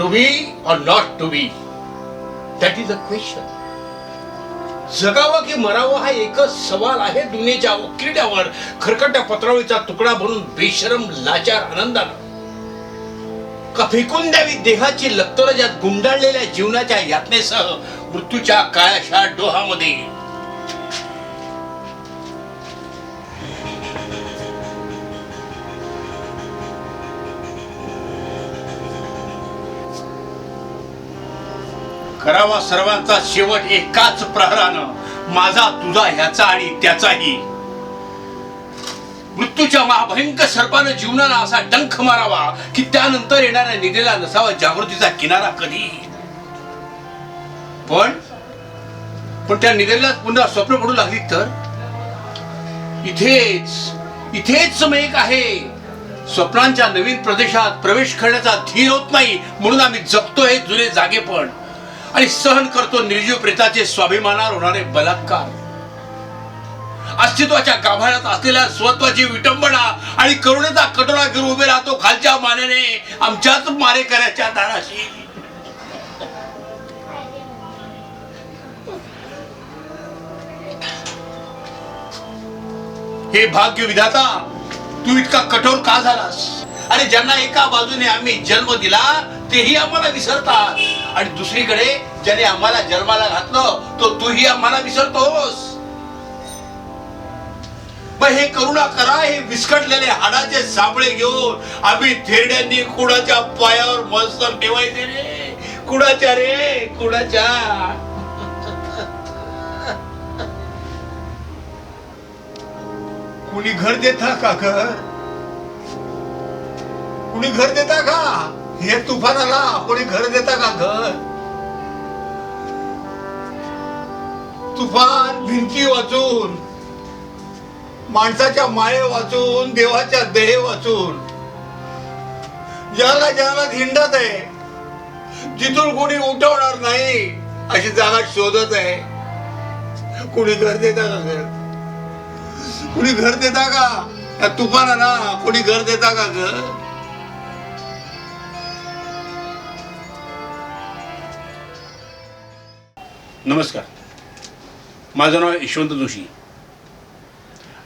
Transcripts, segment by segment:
To be or not to be? That is a question जगावं की मरावं हा एकच सवाल आहे दुनियेच्या उकिरड्यावर खरकट्या पत्रावळीचा तुकडा बनून बेशरम लाचार आनंदानं. का फेकून द्यावी देहाची लक्तर ज्यात गुंडाळलेल्या जीवनाच्या यातनेसह मृत्यूच्या काळाशा डोहामध्ये? करावा सर्वांचा शेवट एकाच प्रहरानं. माझा तुझा ह्याचा आणि त्याचाही. मृत्यूच्या महाभयंकर सर्पानं जीवनाला असा डंख मारावा की त्यानंतर येणाऱ्या निधीला नसावा जागृतीचा किनारा कधी? पण पण त्या निधीला पुन्हा स्वप्न पडू लागली तर? इथेच इथेच मेक आहे. स्वप्नांच्या नवीन प्रदेशात प्रवेश करण्याचा धीर होत नाही म्हणून आम्ही जगतोय जुने जागे पण आणि सहन करतो निर्जीव प्रेताचे स्वाभिमानावर होणारे बलात्कार. अस्तित्वाच्या गाभाऱ्यात असलेल्या स्वत्वाची विटंबना आणि करुणेचा कटोरा घेऊन उभे राहतो खालच्या मानेने आमच्याच मारेकऱ्याच्या दाराशी. हे भाग्य विधाता तू इतका कठोर का झालास? आणि ज्यांना एका बाजू आम्ही जन्म दिला तेही आम्हाला विसरतात. आणि दुसरीकडे ज्याने आम्हाला जन्माला घातलं तो तूही आम्हाला विसरतोस. मग हे करुणा करा हे विस्कटलेले हाडाचे सापळे घेऊन आम्ही थेरड्यांनी कुणाच्या पायावर मस्त ठेवायचे रे? कुणाच्या रे? कुणाच्या? कुणी घर देता का घर कुणी घर देता का? हे तुफान आला कोणी घर देता का घर? तुफान भिंती वाचून माणसाच्या माये वाचून देवाच्या देह वाचून ज्याला ज्याला हिंडत आहे जिथून कोणी उठवणार नाही अशी जागा शोधत आहे. कुणी घर देता का घर? कुणी घर देता का? तुफान तुफानाला कोणी घर देता का घर? नमस्कार. माझं नाव यशवंत जोशी.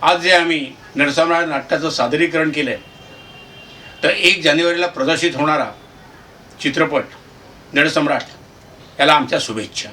आज जे आम्ही नरसम्राट नाट्याचं सादरीकरण केलं आहे तर एक जानेवारीला प्रदर्शित होणारा चित्रपट नरसम्राट याला आमच्या शुभेच्छा.